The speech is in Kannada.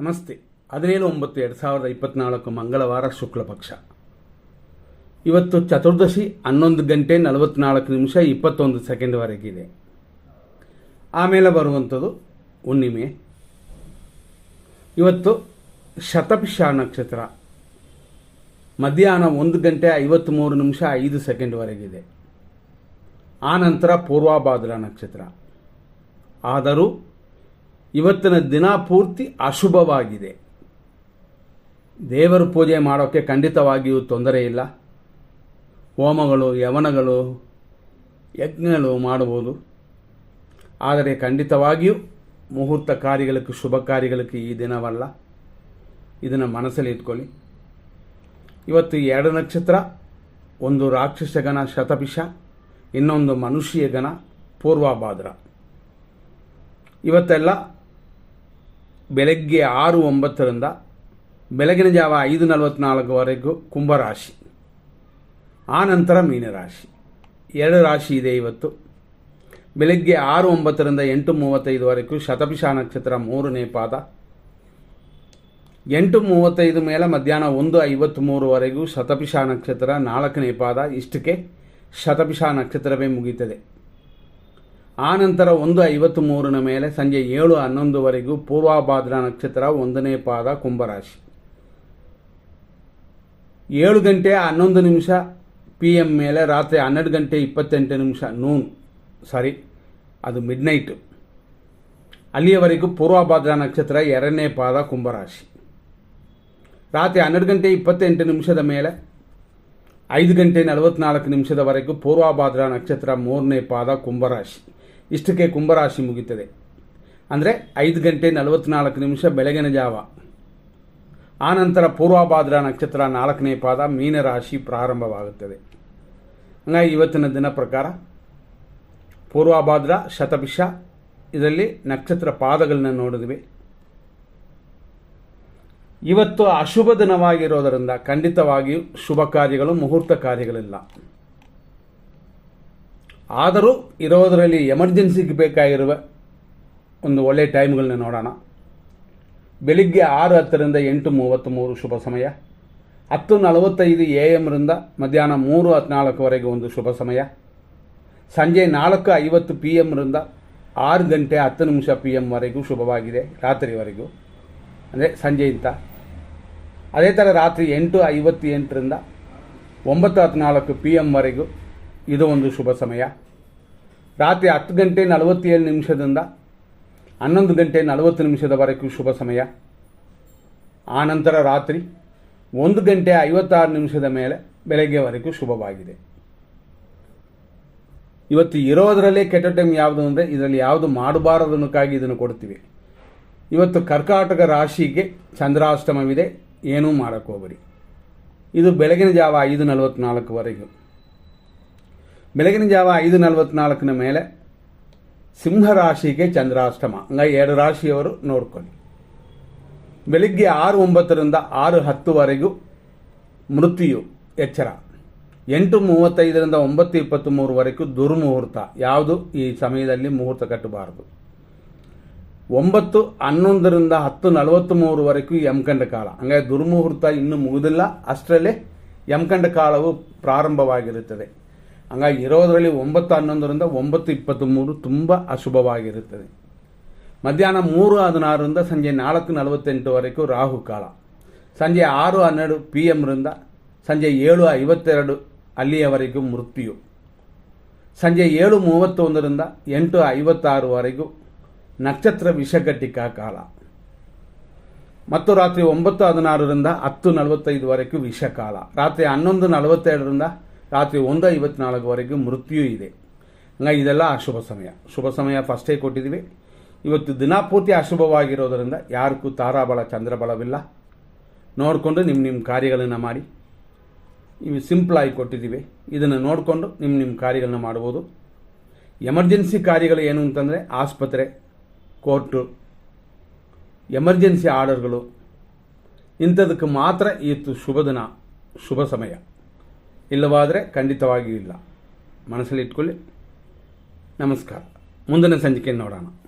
ನಮಸ್ತೆ. ಹದಿನೇಳು ಒಂಬತ್ತು ಎರಡು ಸಾವಿರದ ಇಪ್ಪತ್ನಾಲ್ಕು ಮಂಗಳವಾರ ಶುಕ್ಲ ಪಕ್ಷ. ಇವತ್ತು ಚತುರ್ದಶಿ ಹನ್ನೊಂದು ಗಂಟೆ ನಲವತ್ನಾಲ್ಕು ನಿಮಿಷ ಇಪ್ಪತ್ತೊಂದು ಸೆಕೆಂಡ್ವರೆಗಿದೆ ಆಮೇಲೆ ಬರುವಂಥದ್ದು ಹುಣ್ಣಿಮೆ. ಇವತ್ತು ಶತಪಿಷ ನಕ್ಷತ್ರ. ಮಧ್ಯಾಹ್ನ ಒಂದು ಗಂಟೆ ಐವತ್ತ್ಮೂರು ನಿಮಿಷ ಐದು ಸೆಕೆಂಡ್ವರೆಗಿದೆ ಆನಂತರ ಪೂರ್ವಾಭಾದ್ರ ನಕ್ಷತ್ರ. ಆದರೂ ಇವತ್ತಿನ ದಿನ ಪೂರ್ತಿ ಅಶುಭವಾಗಿದೆ. ದೇವರ ಪೂಜೆ ಮಾಡೋಕ್ಕೆ ಖಂಡಿತವಾಗಿಯೂ ತೊಂದರೆ ಇಲ್ಲ. ಹೋಮಗಳು, ಯವನಗಳು, ಯಜ್ಞಗಳು ಮಾಡಬಹುದು ಆದರೆ ಖಂಡಿತವಾಗಿಯೂ ಮುಹೂರ್ತ ಕಾರ್ಯಗಳಿಗೆ, ಶುಭ ಕಾರ್ಯಗಳಿಗೆ ಈ ದಿನವಲ್ಲ. ಇದನ್ನು ಮನಸ್ಸಲ್ಲಿ ಇಟ್ಕೊಳ್ಳಿ. ಇವತ್ತು ಎರಡು ನಕ್ಷತ್ರ, ಒಂದು ರಾಕ್ಷಸ ಗಣ ಶತಪಿಷ, ಇನ್ನೊಂದು ಮನುಷ್ಯ ಗಣ ಪೂರ್ವಭಾದ್ರ. ಇವತ್ತೆಲ್ಲ ಬೆಳಗ್ಗೆ ಆರು ಒಂಬತ್ತರಿಂದ ಬೆಳಗಿನ ಜಾವ ಐದು ನಲವತ್ತ್ನಾಲ್ಕುವರೆಗೂ ಕುಂಭರಾಶಿ ಆ ನಂತರ ಮೀನರಾಶಿ ಎರಡು ರಾಶಿ ಇದೆ ಇವತ್ತು. ಬೆಳಗ್ಗೆ ಆರು ಒಂಬತ್ತರಿಂದ ಎಂಟು ಮೂವತ್ತೈದುವರೆಗೂ ಶತಪಿಷ ನಕ್ಷತ್ರ ಮೂರನೇ ಪಾದ. ಎಂಟು ಮೂವತ್ತೈದು ಮೇಲೆ ಮಧ್ಯಾಹ್ನ ಒಂದು ಐವತ್ತ್ಮೂರುವರೆಗೂ ಶತಪಿಷಾ ನಕ್ಷತ್ರ ನಾಲ್ಕನೇ ಪಾದ. ಇಷ್ಟಕ್ಕೆ ಶತಪಿಷಾ ನಕ್ಷತ್ರವೇ ಮುಗೀತದೆ ಆ ನಂತರ ಒಂದು ಐವತ್ತು ಮೂರನ ಮೇಲೆ ಸಂಜೆ ಏಳು ಹನ್ನೊಂದುವರೆಗೂ ಪೂರ್ವಭಾದ್ರ ನಕ್ಷತ್ರ ಒಂದನೇ ಪಾದ ಕುಂಭರಾಶಿ. ಏಳು ಗಂಟೆ ಹನ್ನೊಂದು ನಿಮಿಷ ಪಿ ಎಂ ಮೇಲೆ ರಾತ್ರಿ ಹನ್ನೆರಡು ಗಂಟೆ ಇಪ್ಪತ್ತೆಂಟು ನಿಮಿಷ ನೂನ್ ಸಾರಿ ಅದು ಮಿಡ್ ನೈಟು ಅಲ್ಲಿಯವರೆಗೂ ಪೂರ್ವಭಾದ್ರ ನಕ್ಷತ್ರ ಎರಡನೇ ಪಾದ ಕುಂಭರಾಶಿ. ರಾತ್ರಿ ಹನ್ನೆರಡು ಗಂಟೆ ಇಪ್ಪತ್ತೆಂಟು ನಿಮಿಷದ ಮೇಲೆ ಐದು ಗಂಟೆ ನಲವತ್ನಾಲ್ಕು ನಿಮಿಷದವರೆಗೂ ಪೂರ್ವಭಾದ್ರ ನಕ್ಷತ್ರ ಮೂರನೇ ಪಾದ ಕುಂಭರಾಶಿ. ಇಷ್ಟಕ್ಕೆ ಕುಂಭರಾಶಿ ಮುಗಿತದೆ. ಅಂದರೆ ಐದು ಗಂಟೆ ನಲವತ್ನಾಲ್ಕು ನಿಮಿಷ ಬೆಳಗಿನ ಜಾವ. ಆನಂತರ ಪೂರ್ವಭಾದ್ರ ನಕ್ಷತ್ರ ನಾಲ್ಕನೇ ಪಾದ ಮೀನರಾಶಿ ಪ್ರಾರಂಭವಾಗುತ್ತದೆ. ಹಂಗಾಗಿ ಇವತ್ತಿನ ದಿನ ಪ್ರಕಾರ ಪೂರ್ವಭಾದ್ರ ಶತಪಿಷ ಇದರಲ್ಲಿ ನಕ್ಷತ್ರ ಪಾದಗಳನ್ನ ನೋಡಿದ್ವಿ. ಇವತ್ತು ಅಶುಭ ದಿನವಾಗಿರೋದರಿಂದ ಖಂಡಿತವಾಗಿಯೂ ಶುಭ ಕಾರ್ಯಗಳು, ಮುಹೂರ್ತ ಕಾರ್ಯಗಳಿಲ್ಲ. ಆದರೂ ಇರೋದರಲ್ಲಿ ಎಮರ್ಜೆನ್ಸಿಗೆ ಬೇಕಾಗಿರುವ ಒಂದು ಒಳ್ಳೆಯ ಟೈಮ್ಗಳನ್ನ ನೋಡೋಣ. ಬೆಳಿಗ್ಗೆ ಆರು ಹತ್ತರಿಂದ ಎಂಟು ಮೂವತ್ತ್ಮೂರು ಶುಭ ಸಮಯ. ಹತ್ತು ನಲವತ್ತೈದು ಎ ಎಮ್ರಿಂದ ಮಧ್ಯಾಹ್ನ ಮೂರು ಹದಿನಾಲ್ಕುವರೆಗೆ ಒಂದು ಶುಭ ಸಮಯ. ಸಂಜೆ ನಾಲ್ಕು ಐವತ್ತು ಪಿ ಎಮ್ರಿಂದ ಆರು ಗಂಟೆ ಹತ್ತು ನಿಮಿಷ ಪಿ ಎಮ್ವರೆಗೂ ಶುಭವಾಗಿದೆ, ರಾತ್ರಿವರೆಗೂ. ಅಂದರೆ ಸಂಜೆಯಿಂದ ಅದೇ ಥರ ರಾತ್ರಿ ಎಂಟು ಐವತ್ತೆಂಟರಿಂದ ಒಂಬತ್ತು ಹದಿನಾಲ್ಕು ಪಿ ಎಮ್ವರೆಗೂ ಇದು ಒಂದು ಶುಭ ಸಮಯ. ರಾತ್ರಿ ಹತ್ತು ಗಂಟೆ ನಲವತ್ತೇಳು ನಿಮಿಷದಿಂದ ಹನ್ನೊಂದು ಗಂಟೆ ನಲವತ್ತು ನಿಮಿಷದವರೆಗೂ ಶುಭ ಸಮಯ. ಆನಂತರ ರಾತ್ರಿ ಒಂದು ಗಂಟೆ ಐವತ್ತಾರು ನಿಮಿಷದ ಮೇಲೆ ಬೆಳಗ್ಗೆವರೆಗೂ ಶುಭವಾಗಿದೆ. ಇವತ್ತು ಇರೋದರಲ್ಲೇ ಕೆಟ್ಟ ಟೈಮ್ ಯಾವುದು ಅಂದರೆ ಇದರಲ್ಲಿ ಯಾವುದು ಮಾಡಬಾರದನ್ನಕ್ಕಾಗಿ ಇದನ್ನು ಕೊಡ್ತೀವಿ. ಇವತ್ತು ಕರ್ಕಾಟಕ ರಾಶಿಗೆ ಚಂದ್ರಾಷ್ಟಮವಿದೆ, ಏನೂ ಮಾಡೋಕ್ಕೋಗ್ಬರಿ ಇದು ಬೆಳಗಿನ ಜಾವ ಐದು ನಲವತ್ತ್ನಾಲ್ಕುವರೆಗೂ ಬೆಳಗಿನ ಜಾವ ಐದು ನಲವತ್ತ್ನಾಲ್ಕನ ಮೇಲೆ ಸಿಂಹರಾಶಿಗೆ ಚಂದ್ರಾಷ್ಟಮ. ಹಂಗಾಗಿ ಎರಡು ರಾಶಿಯವರು ನೋಡ್ಕೊಳ್ಳಿ. ಬೆಳಿಗ್ಗೆ ಆರು ಒಂಬತ್ತರಿಂದ ಆರು ಹತ್ತುವರೆಗೂ ಮೃತ್ಯು ಎಚ್ಚರ. ಎಂಟು ಮೂವತ್ತೈದರಿಂದ ಒಂಬತ್ತು ಇಪ್ಪತ್ತು ಮೂರುವರೆಗೂ ದುರ್ಮುಹೂರ್ತ. ಯಾವುದು? ಈ ಸಮಯದಲ್ಲಿ ಮುಹೂರ್ತ ಕಟ್ಟಬಾರದು. ಒಂಬತ್ತು ಹನ್ನೊಂದರಿಂದ ಹತ್ತು ನಲವತ್ತು ಮೂರುವರೆಗೂ ಯಮಕಂಡ ಕಾಲ. ಹಂಗಾಗಿ ದುರ್ಮುಹೂರ್ತ ಇನ್ನೂ ಮುಗಿದಿಲ್ಲ. ಅಷ್ಟರಲ್ಲೇ ಯಮಕಂಡ ಕಾಲವು ಪ್ರಾರಂಭವಾಗಿರುತ್ತದೆ. ಹಂಗಾಗಿ ಇರೋದರಲ್ಲಿ ಒಂಬತ್ತು ಹನ್ನೊಂದರಿಂದ ಒಂಬತ್ತು ಇಪ್ಪತ್ತು ಮೂರು ತುಂಬ ಅಶುಭವಾಗಿರುತ್ತದೆ. ಮಧ್ಯಾಹ್ನ ಮೂರು ಹದಿನಾರರಿಂದ ಸಂಜೆ ನಾಲ್ಕು ನಲವತ್ತೆಂಟುವರೆಗೂ ರಾಹು ಕಾಲ. ಸಂಜೆ ಆರು ಹನ್ನೆರಡು ಪಿ ಎಮ್ರಿಂದ ಸಂಜೆ ಏಳು ಐವತ್ತೆರಡು ಅಲ್ಲಿಯವರೆಗೂ ಮೃತ್ಯು. ಸಂಜೆ ಏಳು ಮೂವತ್ತೊಂದರಿಂದ ಎಂಟು ಐವತ್ತಾರುವರೆಗೂ ನಕ್ಷತ್ರ ವಿಷಘಟಿಕ ಕಾಲ. ಮತ್ತು ರಾತ್ರಿ ಒಂಬತ್ತು ಹದಿನಾರರಿಂದ ಹತ್ತು ನಲವತ್ತೈದುವರೆಗೂ ವಿಷಕಾಲ. ರಾತ್ರಿ ಹನ್ನೊಂದು ನಲವತ್ತೆರಡರಿಂದ ರಾತ್ರಿ ಒಂದು ಐವತ್ನಾಲ್ಕುವರೆಗೆ ಮೃತ್ಯು ಇದೆ. ಹಂಗಾಗಿ ಇದೆಲ್ಲ ಅಶುಭ ಸಮಯ. ಶುಭ ಸಮಯ ಫಸ್ಟೇ ಕೊಟ್ಟಿದ್ದೀವಿ. ಇವತ್ತು ದಿನಪೂರ್ತಿ ಅಶುಭವಾಗಿರೋದರಿಂದ ಯಾರಿಗೂ ತಾರಾಬಲ, ಚಂದ್ರಬಲವಿಲ್ಲ. ನೋಡಿಕೊಂಡು ನಿಮ್ಮ ನಿಮ್ಮ ಕಾರ್ಯಗಳನ್ನು ಮಾಡಿ. ಇವು ಸಿಂಪ್ಲಾಗಿ ಕೊಟ್ಟಿದ್ದೀವಿ. ಇದನ್ನು ನೋಡಿಕೊಂಡು ನಿಮ್ಮ ನಿಮ್ಮ ಕಾರ್ಯಗಳನ್ನ ಮಾಡ್ಬೋದು. ಎಮರ್ಜೆನ್ಸಿ ಕಾರ್ಯಗಳು ಏನು ಅಂತಂದರೆ ಆಸ್ಪತ್ರೆ, ಕೋರ್ಟು ಎಮರ್ಜೆನ್ಸಿ ಆರ್ಡರ್ಗಳು ಇಂಥದಕ್ಕೆ ಮಾತ್ರ ಇವತ್ತು ಶುಭ ದಿನ, ಶುಭ ಸಮಯ. ಇಲ್ಲವಾದರೆ ಖಂಡಿತವಾಗಿಯೂ ಇಲ್ಲ. ಮನಸ್ಸಲ್ಲಿ ಇಟ್ಕೊಳ್ಳಿ. ನಮಸ್ಕಾರ. ಮುಂದಿನ ಸಂಚಿಕೆಯನ್ನು ನೋಡೋಣ.